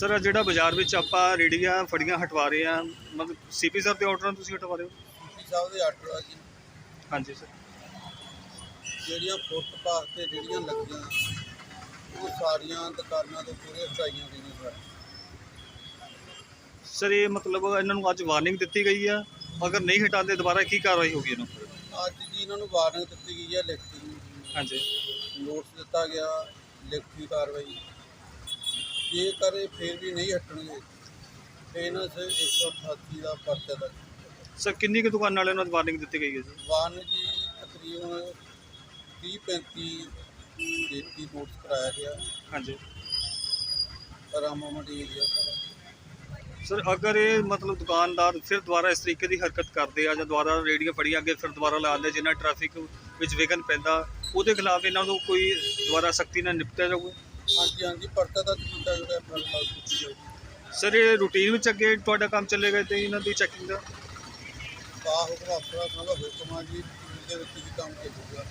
Sir ਜਿਹੜਾ ਬਾਜ਼ਾਰ ਵਿੱਚ ਆਪਾਂ ਰੇੜੀਆਂ ਫੜੀਆਂ ਹਟਵਾ ਰਹੇ ਆ ਮਤਲਬ ਸੀਪੀ ਸਾਹਿਬ ਦੇ ਆਰਡਰ ਨਾਲ ਤੁਸੀਂ ਹਟਵਾ ਰਹੇ ਹੋ? ਡੀ ਸਾਹਿਬ ਦੇ ਆਰਡਰ ਆ ਜੀ। ਹਾਂਜੀ ਸਰ। ਜਿਹੜੀਆਂ ਫੁੱਟਪਾਥ ਤੇ ਜਿਹੜੀਆਂ ਲੱਗੀਆਂ ਉਹ ਸਾਰੀਆਂ ਦੁਕਾਨਾਂ ਤੋਂ ਪੂਰੇ ਹਟਾਈਆਂ ਗਈਆਂ ਸਰ। ਸਰ ਇਹ ਮਤਲਬ ਇਹਨਾਂ ਨੂੰ ਅੱਜ ਵਾਰਨਿੰਗ ਦਿੱਤੀ ਗਈ ਆ। ਅਗਰ ਨਹੀਂ ਹਟਾਉਂਦੇ ਦੁਬਾਰਾ ਕੀ ਕਾਰਵਾਈ ਹੋਗੀ ਇਹਨਾਂ ਉੱਪਰ? ਅੱਜ ਜੀ ਇਹਨਾਂ ਨੂੰ ਵਾਰਨਿੰਗ ਦਿੱਤੀ ਗਈ ਹੈ ਲਿਖਤੀ। ਹਾਂਜੀ। ਨੋਟਿਸ ਦਿੱਤਾ ਗਿਆ ਲਿਖਤੀ ਕਾਰਵਾਈ। ਜੇਕਰ ਇਹ ਫਿਰ ਵੀ ਨਹੀਂ ਹਟਣਗੇ ਤੇ ਇਹਨਾਂ ਸੇ 188 ਦਾ ਪਰਚਾ ਦਰਜ ਸਰ ਕਿੰਨੀ ਕੁ ਦੁਕਾਨ ਵਾਲਿਆਂ ਨੂੰ ਵਾਰਨਿੰਗ ਦਿੱਤੀ ਗਈ ਹੈ ਜੀ? ਵਾਰਨ ਜੀ ਤਕਰੀਬਨ 30 35 ਦੇਤੀ ਨੋਟਿਸ ਕਰਾਇਆ ਗਿਆ। ਹਾਂਜੀ। ਰਾਮਾ ਮੰਡੀ ਏਰੀਆ ਸਾਰਾ ਸਰ ਅਗਰ ਇਹ ਮਤਲਬ ਦੁਕਾਨਦਾਰ ਫਿਰ ਦੁਬਾਰਾ ਇਸ ਤਰੀਕੇ ਦੀ ਹਰਕਤ ਕਰਦੇ ਆ ਜਾਂ ਦੁਬਾਰਾ ਰੇੜੀਆਂ ਫੜੀਆਂ ਅੱਗੇ ਫਿਰ ਦੁਬਾਰਾ ਲਾਉਂਦੇ ਜਿੰਨਾ ਟ੍ਰੈਫਿਕ ਵਿੱਚ ਵਿਘਨ ਪੈਂਦਾ ਉਹਦੇ ਖਿਲਾਫ ਇਹਨਾਂ ਨੂੰ ਕੋਈ ਦੁਬਾਰਾ ਸਖਤੀ ਨਾਲ ਨਿਪਟਿਆ ਜਾਊਗਾ? ਹਾਂਜੀ ਹਾਂਜੀ ਪਰਚਾ ਦਰਜ ਕੀਤਾ ਜਿਹੜਾ ਲਾਗੂ ਕੀਤੀ ਜਾਊਗੀ? ਸਰ ਇਹ ਰੂਟੀਨ ਵਿੱਚ ਅੱਗੇ ਤੁਹਾਡਾ ਕੰਮ ਚੱਲੇਗਾ ਤੇ ਇਹਨਾਂ ਦੀ ਚੈਕਿੰਗ ਦਾ? ਬਾ ਹੁਕਮ ਅਫਸਰਾਂ ਦਾ ਹੁਕਮ ਆ ਜੀ ਇਹਦੇ ਵਿੱਚ ਵੀ ਕੰਮ ਚੱਲੂਗਾ।